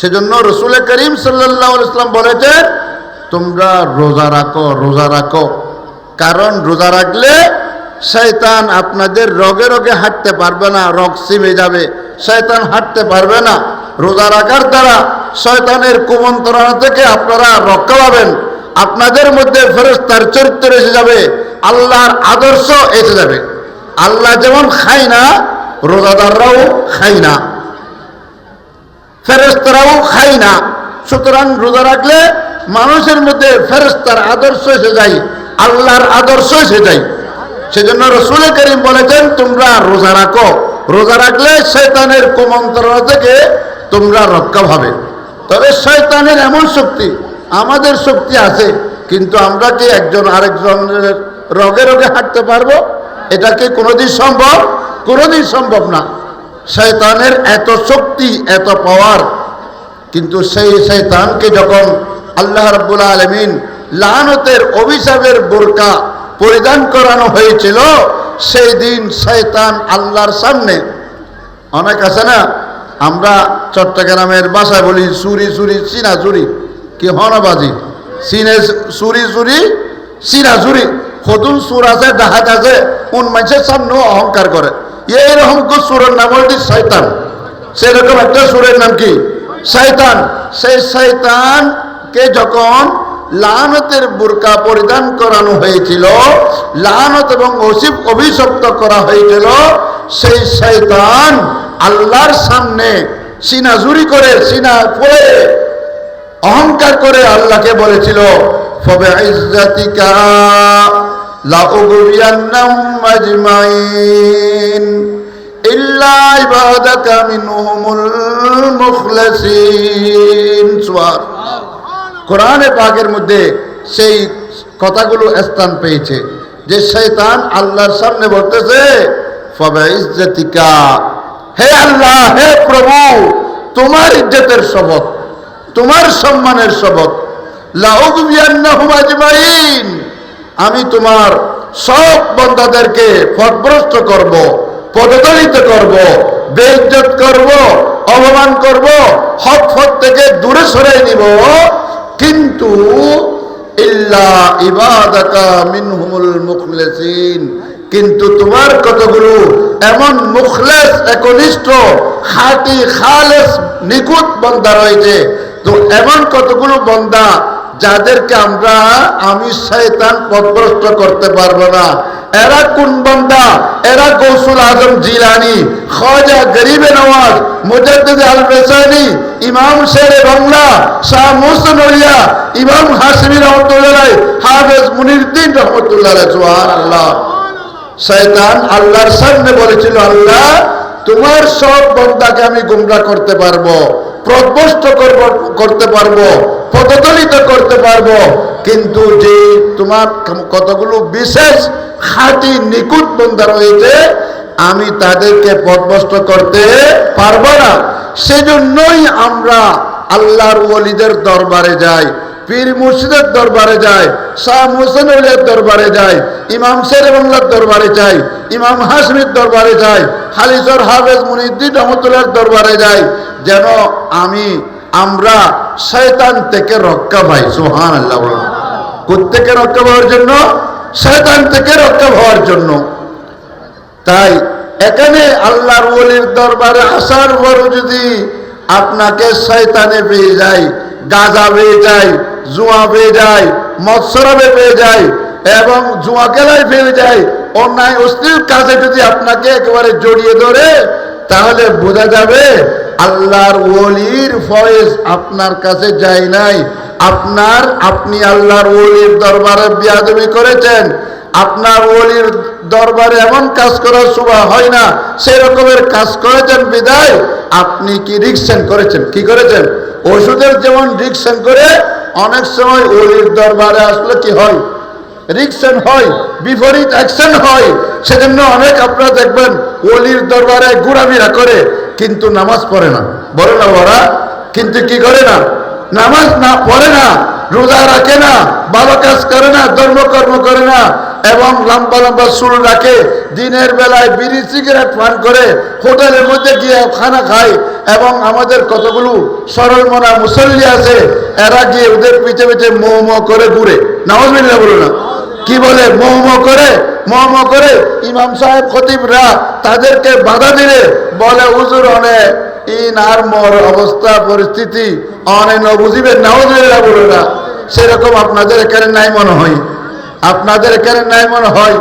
সেজন্য রসুল করিম সাল্লাহ ইসলাম বলেছেন তোমরা রোজা রাখো রোজা রাখো। কারণ রোজা রাখলে শয়তান আপনাদের রগে রগে হাঁটতে পারবে না, রগ সিমে যাবে। শয়তান হাঁটতে পারবে না। রোজা রাখার দ্বারা শয়তানের কুমন্ত্রণা থেকে আপনারা রক্ষা পাবেন। আপনাদের মধ্যে ফেরস্তার চরিত্র এসে যাবে, আল্লাহর আদর্শ এসে যাবে। আল্লাহ যেমন খায় না, রোজাদাররাও খায় না। ফেরেস্তারাও খায় না। সুতরাং রোজা রাখলে মানুষের মধ্যে ফেরেস্তার আদর্শ এসে যায়, আল্লাহর আদর্শ এসে যায়। সেজন্য রসুল করিম বলেছেন, তোমরা রোজা রাখো। রোজা রাখলে শয়তানের কুমন্ত্রণা থেকে তোমরা রক্ষা পাবে। তবে শয়তানের এমন শক্তি, আমাদের শক্তি আছে, কিন্তু আমরা কি একজন আরেকজনের রগে রগে হাঁটতে পারব? এটা কি কোনোদিন সম্ভব? কোনোদিন সম্ভব না। শয়তানের এত শক্তি, এত পাওয়ার কিন্তু সেই শৈতানকে যখন আল্লাহ রাব্বুল আলমিন লানতের অভিশাপের বোরকা পরিধান করানো হয়েছিল, সেই দিন শয়তান আল্লাহর সামনে, অনেক আছে না? আমরা চট্টগ্রামের ভাষায় বলি চুরি চুরি চিনা চুরি কি হনবাজি সিনে চুরি চুরি চিনা চুরি কতুন সুর আছে ডাহাত আছে, কোন মানুষের সামনেও অহংকার করে। এইরকম সুরের নাম হল শয়তান। সেরকম একটা সুরের নাম কি? শয়তান। সেই শয়তানকে যখন লানতের বোরকা পরিধান করানো হয়েছিল, লানত এবং অসিব অভিশপ্ত করা হয়েছিল, সেই শয়তান আল্লাহর সামনে সিনাজুরি করে, সিনা পড়ে অহংকার করে আল্লাহকে বলেছিল, ফবে ইজ্জাতিকা লাউগুবিয়ান্নাহুম আজমাইন ইল্লা ইবাদাকা মিনহুমুল মুখলাসিন। সুবহান। কোরআনে পাকের মধ্যে সেই কথাগুলো স্থান পেয়েছে যে শয়তান আল্লাহর সামনে বলতেছে হে আল্লাহ, হে প্রভু, তোমার ইজ্জতের শপথ, তোমার সম্মানের শপথ। লাউগুবিয়ান্নাহুম আজমাইন। আমি তোমার সব বন্দাদেরকে পথভ্রষ্ট করব, পদদলিত করব, বেইজ্জত করব, অপমান করব, হক ফত থেকে দূরে সরাই নিব কিন্তু ইল্লা ইবাদাকা মিনহুমুল মুখলেসিন। কিন্তু তোমার কতগুলো এমন মুখলেস, একনিষ্ঠ, খাঁটি, খালেস, নিখুঁত বন্দা রয়েছে, তো এমন কতগুলো বন্দা যাদেরকে আমরা, আমি শয়তান পথভ্রষ্ট করতে পারব না। এরা কোন বন্দা? এরা গৌসুল আজম জিলানি, খাজা গরিবে নওয়াজ, মুজাদ্দিদ আল বেসানি ইমাম শেরে বাংলা, শাহ মোহসেন ওলিয়া ইমাম হাসমি রহমতুল্লাহ হাফেজ মুনিরুদ্দিন রহমতুল্লাহ সুবহানাল্লাহ। শয়তান আল্লাহর সামনে বলেছিল, আল্লাহ তোমার সব বন্দাকে আমি গুমরা করতে পারব প্রভ্রষ্ট করতে পারব, পদদলিত করতে পারব। কিন্তু যে তোমার কতগুলো বিশেষ খাঁটি নিকুট বন্দা রয়েছে, আমি তাদেরকে পদভস্ত করতে পারব না। সেজন্যই আমরা আল্লাহর ওলিদের দরবারে যাই, পীর মুর্শিদের দরবারে যায় শাহ উলিয়ার দরবারে যায় ইমাম শের বাংলার দরবারে যাই, ইমাম হাসমির দরবারে যাই হালিসর হাফেজ মুনিদ্দিন রহমতুল্লার দরবারে যাই, যেন আমি, আমরা শয়তান থেকে রক্ষা পাই সোহান আল্লাহ থেকে রক্ষা পাওয়ার জন্য? শয়তান থেকে রক্ষা পাওয়ার জন্য। তাই এখানে আল্লাহর ওলির দরবারে আসার পর যদি আপনাকে শয়তানে পেয়ে যায়, গাঁজা পেয়ে যায়, জুয়া পেয়ে যায় মৎসরবে পেয়ে যায়, এবং জুয়া খেলায় পেয়ে যায় অন্যায় অশ্লীল কাজে যদি আপনাকে একেবারে জড়িয়ে ধরে, তাহলে বোঝা যাবে আল্লাহর ওলির ফয়েজ আপনার কাছে যায় নাই। আপনার, আপনি আল্লাহর ওলির দরবারে বিয়াদবি করেছেন। আপনার ওলির দরবারে এমন কাজ করার শোভা হয় না, সেই রকমের কাজ করেছেন বিদায়। আপনি কি রিক্সেন করেছেন? কি করেছেন? ওষুধের যেমন রিক্সেন করে অনেক সময় ওলির দরবারে আসলে কি হয়? রিক্সেন হয়, বিপরীত অ্যাকশন হয়। সেজন্য অনেক আপনারা দেখবেন, ওলির দরবারে ঘোরাফেরা করে, কিন্তু নামাজ পড়ে না। বলে না ওরা, কিন্তু কি করে না? নামাজ না পড়ে না, রোজা রাখে না, ভালো কাজ করে না, ধর্মকর্ম করে না, এবং লম্বা লম্বা চুল রাখে, দিনের বেলায় বিড়ি সিগারেট পান করে, হোটেলের মধ্যে গিয়ে খানা খায়, এবং আমাদের কতগুলো সরল মনা মুসল্লি আছে, এরা গিয়ে ওদের পিছে পিছে মোহ করে ঘুরে। নামাজ বলো না? কি বলে? মোহ মোহ করে মোহ মোহ করে ইমাম সাহেব খতিবরা তাদেরকে বাধা দিলে। বলে, হুজুর, অনে ইন আর মোর অবস্থা, পরিস্থিতি অনেক ন বুঝিবেন নামাজ বলো না। সেরকম আপনাদের এখানে নাই মনে হয়। আপনাদের এখানে নাই মনে হয়।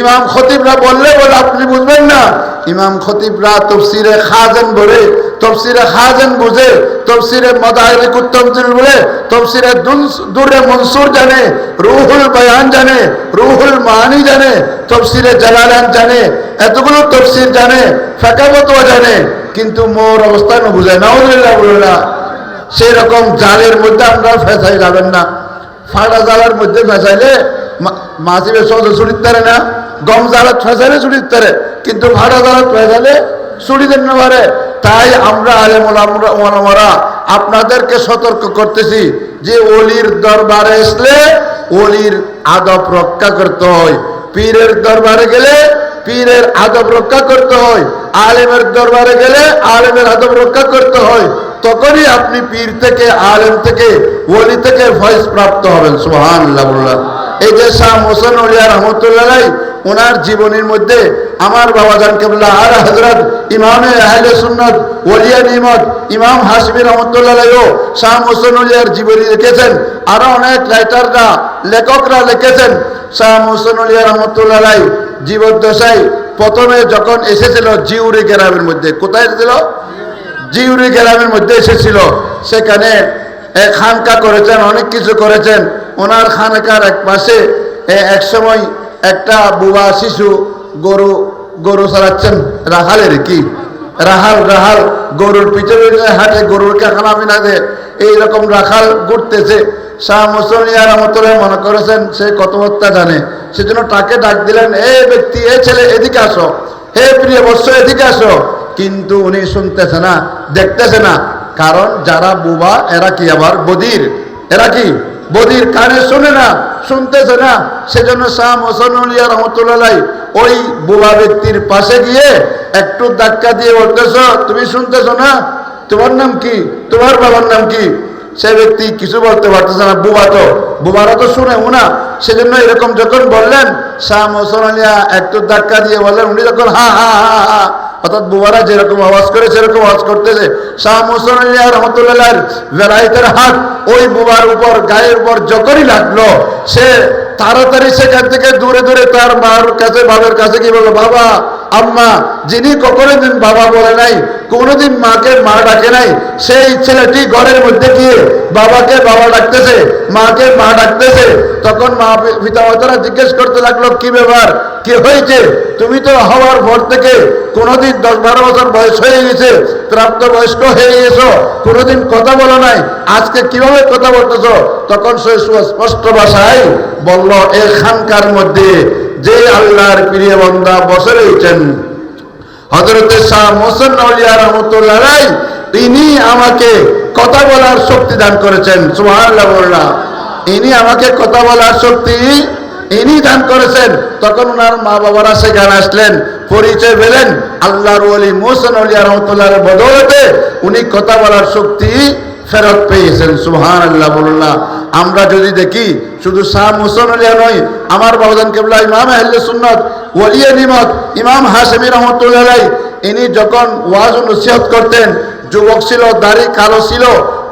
ইমাম খতিবরা বললে বলে, আপনি বুঝবেন না ইমাম খতিবরা তফসিরে খাজেন বলে, তফসিরে খাজেন বুঝে, তফসিরে মদাহির কুত্তমজিল বলে, তফসিরে দুরে মনসুর জানে, রুহুল বয়ান জানে, রুহুল মানি জানে, তফসিরে জালালান জানে, এতগুলো তফসির জানে ফেকাবত জানে, কিন্তু মোর অবস্থা না বুঝে না বলে না। সেই রকম জালের মধ্যে আমরা ফেসাই যাবেন না। ফাটা জালের মধ্যে ফেসাইলে মাসিবে সহজে ছুটিতে পারে না। গম জালত ফেসাইলে ছুটিতে পারে কিন্তু ফাটা জালত ফেসাইলে ছুটি দেন না পারে তাই আমরা আলেমরা আপনাদেরকে সতর্ক করতেছি যে অলির দরবারে আসলে অলির আদব রক্ষা করতে হয়। পীরের দরবারে গেলে পীরের আদব রক্ষা করতে হয়। আলেমের দরবারে গেলে আলেমের আদব রক্ষা করতে হয়। তখনই আপনি পীর থেকে, আলেম থেকে ওলি থেকে ভয়েস প্রাপ্ত হবেন। সোহান এই যে শাহ মোসেন উলিয়া রহমতুল্লাহ ওনার জীবনের মধ্যে আমার বাবা জান কেবলা আর হজরত ইমামে আহলে সুন্নত ওলিয়া নিমত, ইমাম হাসমি রহমতুল্লাহ শাহ মোসেন উলিয়ার জীবনী লিখেছেন। আরও অনেক রাইটাররা, লেখকরা লিখেছেন, শাহ মোসেন উলিয়া রহমতুল্লাহ জীবদ্দশায় প্রথমে যখন এসেছিল জিউরি গ্রামের মধ্যে, কোথায় এসেছিল? জিউরি গ্রামের মধ্যে এসেছিল। সেখানে খানকা করেছেন, অনেক কিছু করেছেন। ওনার খানকার এক পাশে এক সময় একটা বুবা শিশু গরু গরু চালাচ্ছেন। রাহালের কি? রাহাল রাহাল, গরুর পিছনে হাটে গরুর খানা মিনা দে এইরকম রাখাল ঘুরতেছে। শাহ মুসলিয়া রহমতুল্লাহ মনে করেছেন, সে কত হত্যা জানে। সেজন্য তাকে ডাক দিলেন, এ ব্যক্তি, এ ছেলে, এদিকে আসো। হে প্রিয় বৎস, এদিকে আসো। কিন্তু উনি শুনতেছে না, দেখতেছে না। কারণ যারা বুবা, এরা কি আবার বদির? এরা কি? বদির কানে শুনে না। শুনতেছে না? সেজন্য শাহ মোসানুলিয়া রহমতুল্লাহ ওই বুবা ব্যক্তির পাশে গিয়ে একটু ধাক্কা দিয়ে বলতেছ, তুমি শুনতেছ না? তোমার নাম কি? তোমার বাবার নাম কি? সে ব্যক্তি কিছু বলতে পারতেছে না, বুবা তো, বুবারা তো শুনে উনা সেজন্য এরকম যখন বললেন, শাহ মোসন আলিয়া একটু ধাক্কা দিয়ে বললেন, উনি যখন হা হা হা হা অর্থাৎ বুবারা যেরকম আওয়াজ করে, সেরকম আওয়াজ করতেছে। শাহ মোসন আলিয়া রহমতুল্লাহ বেলায়েতের হাত ওই বুবার উপর, গায়ের উপর যখনই লাগল, সে তাড়াতাড়ি সেখান থেকে দূরে দূরে তার মার কাছে, বাবার কাছে কি বলল, বাবা আম্মা, যিনি কখনো দিন বাবা বলে নাই, কোনোদিন মাকে মা ডাকে নাই, সেই ছেলেটি ঘরের মধ্যে গিয়ে বাবাকে বাবা ডাকতেছে, মাকে মা ডাকতেছে। তখন মা পিতা মাতারা জিজ্ঞেস করতে লাগল, কি ব্যাপার? কি হয়েছে? তুমি তো হওয়ার পর থেকে কোনোদিন দশ বারো বছর বয়স হয়ে গেছে প্রাপ্ত বয়স্ক হয়ে গেছো, কোনোদিন কথা বলো নাই, আজকে কীভাবে কথা বলতেছ? তখন সে, স্পষ্ট ভাষায় বলল, এ খানকার মধ্যে যে আল্লাহর প্রিয় বন্দা বসে রয়েছেন হজরত শাহ মোসেন আলিয়া তিনি আমাকে কথা বলার শক্তি দান করেছেন। ইনি আমাকে কথা বলার শক্তি ইনি দান করেছেন। তখন ওনার মা বাবারা সেখানে আসলেন, পরিচয় পেলেন। আল্লাহর ওলি মোসেন আলিয়া রহমতুল্লাহ বদলতে উনি কথা বলার শক্তি ফেরত পেয়েছেন। সুহান আল্লাহ আমরা যদি দেখি, শুধু শাহ মুসন আলিয়া নয়, আমার বাবুদান কেবলা, ইমাম আহলে সুন্নত, ওলিয়া নিমত, ইমাম হাসমি রহমতুল্লাহ ইনি যখন ওয়াজ নসিহত করতেন, যুবক ছিল, দাড়ি কালো ছিল,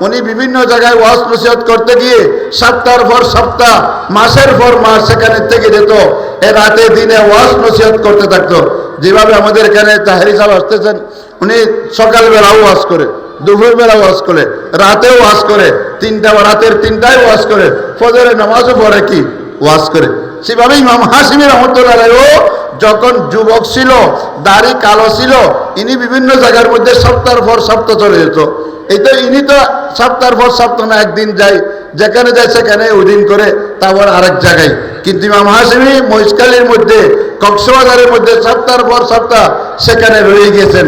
উনি বিভিন্ন জায়গায় ওয়াজ নসিহত করতে গিয়ে সপ্তাহের পর সপ্তাহ, মাসের পর মাস সেখানে থেকে যেত, এ রাতে দিনে ওয়াজ নসিহত করতে থাকতো। যেভাবে আমাদের এখানে তাহারি সাহেব আসতেছেন, উনি সকালবেলা ওয়াজ করে। দুপুর বেলা ওয়াজ করে, রাতেও ওয়াজ করে, তিনটা রাতের তিনটায় ওয়াজ করে, ফজরের নামাজও পড়ে কি? ওয়াজ করে। সেভাবে ইমাম হাসিমি রহমতুল্লাহ যখন যুবক ছিল, দাড়ি কালো ছিল, ইনি বিভিন্ন জায়গার মধ্যে সপ্তাহ পর সপ্তাহ চলে যেত। এই তো ইনি তো সপ্তাহ পর সপ্তাহ না, একদিন যাই, যেখানে যায় সেখানে ওই দিন করে, তারপর আরেক জায়গায়। কিন্তু ইমাম হাসিমি মহিষকালীর মধ্যে, কক্সবাজারের মধ্যে সপ্তাহ পর সপ্তাহ সেখানে রয়ে গিয়েছেন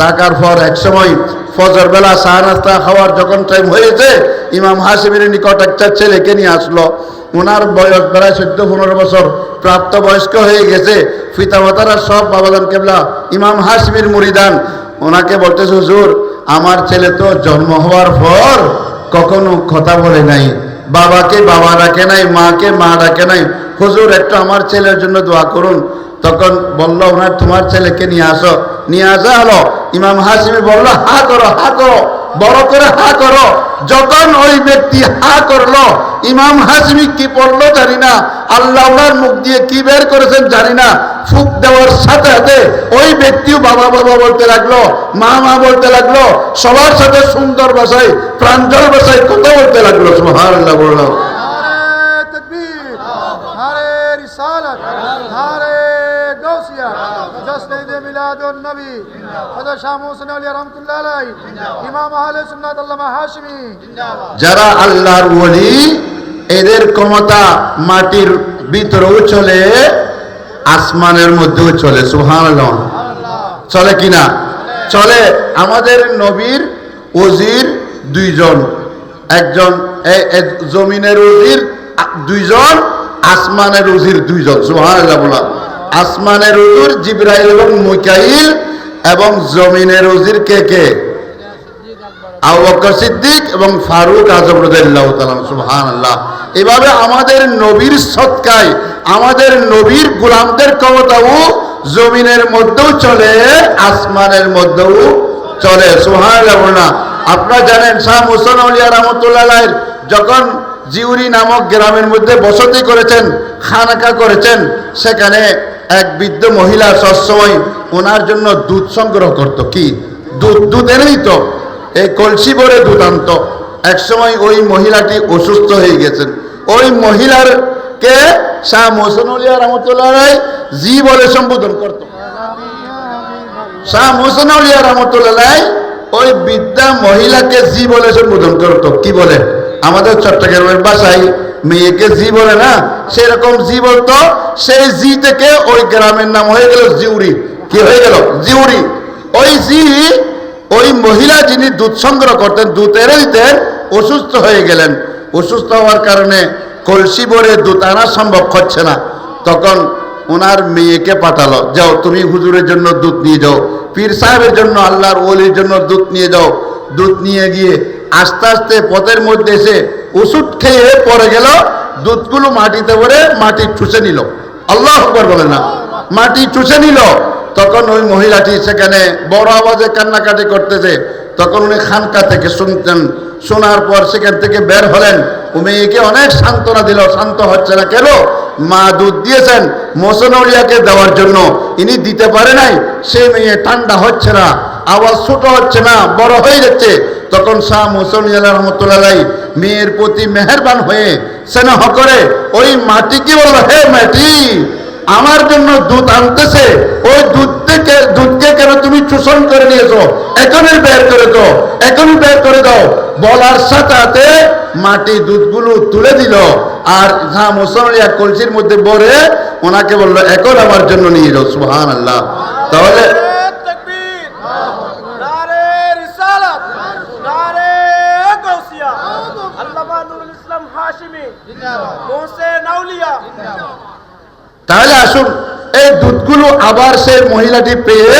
থাকার পর এক সময় ফজর বেলা চা নাস্তা খাওয়ার যখন টাইম হয়েছে, ইমাম হাসিমের নিকট একটা ছেলেকে নিয়ে আসলো। ওনার বয়স প্রায় চোদ্দ, পনেরো বছর। প্রাপ্ত বয়স্ক হয়ে গেছে। পিতামাতারা সব বাবাদান কেবলা, ইমাম হাসমির মুরিদান। ওনাকে বলতেছে, হুজুর, আমার ছেলে তো জন্ম হওয়ার পর কখনো কথা বলে নাই। বাবাকে বাবা ডাকে নাই, মাকে মা ডাকে নাই। হুজুর, একটু আমার ছেলের জন্য দোয়া করুন। তখন বলল ওনার তোমার ছেলেকে নিয়ে আসো। নিয়ে ইমাম হাসিমি বলল, হা করো হা করো, বড় করে হা করো। যখন ওই ব্যক্তি হা করল, ইমাম হাসমি কি পড়ল জানি না। আল্লাহ মুখ দিয়ে কি বের করেছেন জানি না। ফুক দেওয়ার সাথে সাথে ওই ব্যক্তিও বাবা বাবা বলতে লাগল, মা মা বলতে লাগল, সবার সাথে সুন্দর ভাষায়, প্রাঞ্জল ভাষায় কত বলতে লাগল। আল্লাহ বলল। হারে রিসালাত গৌসিয়া যারা আল্লাহর বলি এদের ক্ষমতা মাটির ভিতরেও চলে, আসমানের মধ্যেও চলে সুহান চলে কিনা? চলে। আমাদের নবীর ওজির দুইজন, একজন জমিনের ওজির দুইজন, আসমানের ওজির দুইজন সুহান বলা। আসমানের উজির, জিব্রাইল এবং মুকাইল এবং জমিনের উজির কে কে? আবু সিদ্দিক এবং ফারুক আজম রাদিয়াল্লাহু তাআলা সুবহানাল্লাহ। এভাবে আমাদের নবীর সৎকায়, আমাদের নবীর গোলামদের ক্ষমতাও জমিনের মধ্যেও চলে, আসমানের মধ্যেও চলে বলনা আপনারা জানেন শাহ মুসান আলিয়া রহমতুল্লাহ যখন জিউরি নামক গ্রামের মধ্যে বসতি করেছেন, খানাকা করেছেন, সেখানে এক বৃদ্ধ মহিলা সবসময় ওনার জন্য দুধ সংগ্রহ করত। কি? দুধ দুধ এনে দিত এই কলসি ভরে দুধ আনত। একসময় ওই মহিলাটি অসুস্থ হয়ে গেছেন। ওই মহিলার কে? শাহ মোহসেন রহমতুল্লাহ রায় জি বলে সম্বোধন করত। শাহ মোহসেন উলিয়া রহমতুল্লাহ ওই বিদ্যা মহিলাকে জি বলে সম্বোধন করত। কি বলে? আমাদের চট্টগ্রামের বাসায় মেয়েকে জি বলে না, সেরকম জি বলতো, সেই জি থেকে ওই গ্রামের নাম হয়ে গেল জিউরি কি হয়ে গেল? জিউরি ওই জি, ওই মহিলা যিনি দুধ সংগ্রহ করতেন, দুধ এনে দিতেন অসুস্থ হয়ে গেলেন। অসুস্থ হওয়ার কারণে কলসি ভরে দুধ আনা সম্ভব হচ্ছে না। তখন ওনার মেয়েকে পাঠালো, যাও, তুমি হুজুরের জন্য দুধ নিয়ে যাও, পীর সাহেবের জন্য, আল্লাহর ওলির জন্য দুধ নিয়ে যাও। দুধ নিয়ে গিয়ে আস্তে আস্তে পথের মধ্যে এসে ওষুধ খেয়ে পড়ে গেল, দুধগুলো মাটিতে ভরে মাটি ঠুসে নিল। আল্লাহ আকবার বলে না, মাটি চুষে নিল। তখন ওই মহিলাটি সেখানে বড় আওয়াজে কান্নাকাটি করতেছে। তখন উনি খানকা থেকে শুনতেন, শোনার পর সেখান থেকে বের হলেন। ও মেয়েকে অনেক সান্ত্বনা দিল, শান্ত হচ্ছে না কেন? মা দুধ দিয়েছেন মোসনৌলিয়াকে দেওয়ার জন্য। ইনি দিতে পারে নাই, সে মেয়ে ঠান্ডা হচ্ছে না, আওয়াজ ছোট হচ্ছে না, বড় হয়ে যাচ্ছে। তখন শাহ মুসলিয়া রহমতুল্লাহ মেয়ের প্রতি মেহেরবান হয়ে স্নেহ করে, ওই মাটি কি বলল? হে মাটি, আমার জন্য দুধ আনতেছে, ওই দুধ থেকে, দুধকে কেন তুমি চোষণ করে নিয়েছো? এখনই বের করে দাও, এখনই বের করে দাও। বলার সাথে সাথে মাটি দুধগুলো তুলে দিল, আর হ্যাঁ মুসলিয়া কলসির মধ্যে ভরে ওনাকে বলল, এখন আমার জন্য নিয়ে যাও সুহান আল্লাহ তাহলে আসুন, এই দুধগুলো আবার সেই মহিলাটি পেয়ে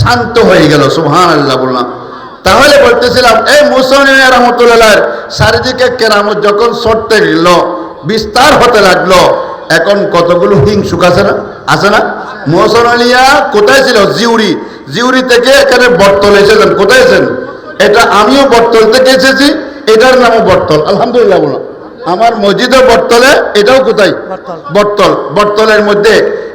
শান্ত হয়ে গেল সুহান আল্লাহ বললাম। তাহলে বলতেছিলাম, এই মুসলিম রহমতুল্লাহ চারিদিকে কেরামত যখন সরতে গেল, বিস্তার হতে লাগল, এখন কতগুলো হিংসুক আছে না? আছে না? মোহসন আলিয়া কোথায় ছিল? জিউরি জিউরি থেকে এখানে বটতল এসেছেন, কোথায় এটা আমিও বটতল থেকে এসেছি, এটার নামও বটতল, আলহামদুলিল্লাহ বললাম। আমার মসজিদও বটতলে এটাও কোথায়? বটতল। বটতলের মধ্যে।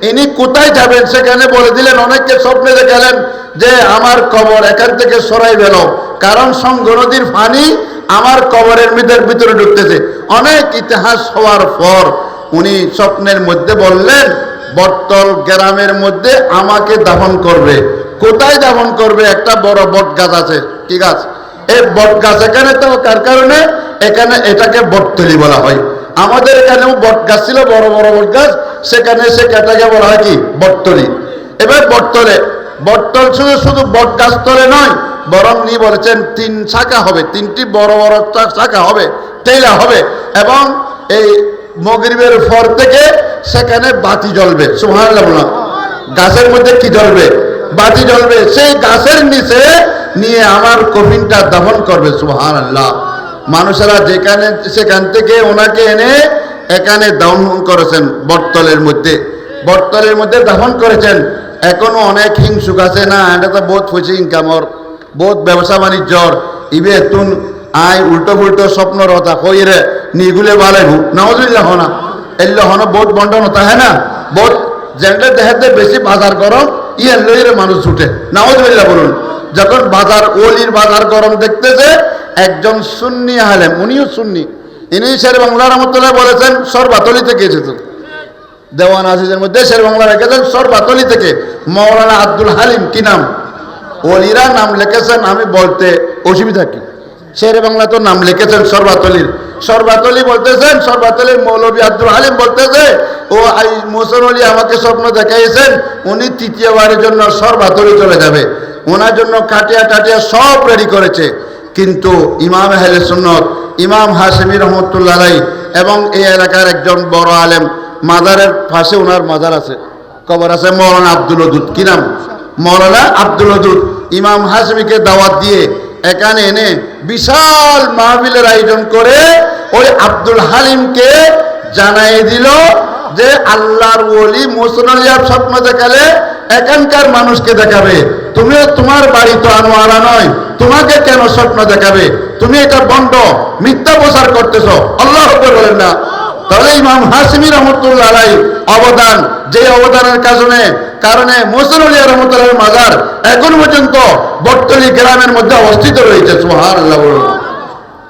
ইনি কোথায় যাবেন সেখানে বলে দিলেন অনেককে স্বপ্নে দেখালেন যে আমার কবর এখান থেকে সরাই বেল কারণ সঙ্গ নদীর পানি আমার কবরের ভিতর ভিতরে ঢুকতেছে। অনেক ইতিহাস হওয়ার পর উনি স্বপ্নের মধ্যে বললেন বটতল গ্রামের মধ্যে আমাকে দাফন করবে। কোথায় দাফন করবে? একটা বড় বট গাছ আছে। কি গাছ? এই বট গাছ এখানে তো, কার কারণে? এখানে এটাকে বটতলি বলা হয়। আমাদের এখানেও বট গাছ ছিল, বড় বড় বট গাছ। সেখানে সে এটাকে বলা হয় কি? বটতলি। এবার বটতলে, বটতল শুধু শুধু বট গাছ তলে নয়, বরং নি বলেছেন তিন শাখা হবে। তিনটি বড় বড় শাখা হবে টেলা হবে, এবং এই মগরিবের পর থেকে সেখানে বাতি জ্বলবে। বলুন। গাছের মধ্যে কি জ্বলবে? বাতি জ্বলবে। সেই গাছের নিচে নিয়ে আমার কফিনটা দহন করবে সুহান আল্লাহ মানুষেরা যেখানে, সেখান থেকে ওনাকে এনে এখানে দহন করেছেন বটতলের মধ্যে। বটতলের মধ্যে দহন করেছেন। এখনও অনেক হিংসুক আছে না, এটা তো বহুত হয়েছে ইনকামর বহুত ব্যবসা বাণিজ্যর ইবে তুন আই উল্টো ফুল্টো স্বপ্ন রতা কই রে, নিগুলে বালাইবু নাওজুল্লাহ হনা। এল্লো হন বহুত বন্টন হতা হ্যাঁ না? বহুত জেন্ডার দেখাতে বেশি বাজার করো ইয়ে লইরে মানুষ ছুটে নাওজুল্লাহ বলুন। যখন বাজার, ওলির বাজার গরম দেখতেছে, একজন সুন্নি আলেম, উনিও সুন্নি, ইনি শের বাংলার রহমতুল্লাহ বলেছেন, সরবাতলি থেকে এসেছেন দেওয়ান আজিজের মধ্যে শের বাংলা রেখেছেন, সরবাতলি থেকে। মৌলানা আব্দুল হালিম, কি নাম? ওলিরা নাম লিখেছেন, আমি বলতে অসুবিধা কি? শের বাংলা তো নাম লিখেছেন সরবাতলির। সরবাতলি বলতেছেন, সরবাতলির মৌলবী আব্দুল হালিম বলতেছে, ও আই মোসন আলী আমাকে স্বপ্ন দেখাইছেন, উনি তৃতীয়বারের জন্য সরবাতলি চলে যাবে। ওনার জন্য কাটিয়া টাটিয়া সব রেডি করেছে। কিন্তু ইমাম আহলে সুন্নত, ইমাম হাসিমি রহমতুল্লাহ আলাই এবং এই এলাকার একজন বড় আলেম মাজারের পাশে ওনার মাজার আছে। কবর আছে মৌলানা আব্দুল ওদুদ। কি নাম? মৌলানা আব্দুল ওদুদ। ইমাম হাসমিকে দাওয়াত দিয়ে এখানে এনে বিশাল মাহবিলের আয়োজন করে ওই আব্দুল হালিমকে জানাই দিল যে আল্লাহর ওলি মুসলিয়ার স্বপ্ন দেখালে এখানকার মানুষকে দেখাবে, তুমিও তোমার বাড়ি তো আনোয়ারা নয়, তোমাকে কেন স্বপ্ন দেখাবে? তুমি এটা বন্ধ মিথ্যা প্রচার করতেছ। আল্লাহ বলেন না। তাহলে ইমাম হাসিমি রহমতুল্লাহ আলাই অবদান, যে অবদানের কারণে কারণে মোসর আলিয়া রহমতুল্লাহ মাজার এখন পর্যন্ত বটতলি গ্রামের মধ্যে অবস্থিত রয়েছে। সুহার আল্লাহ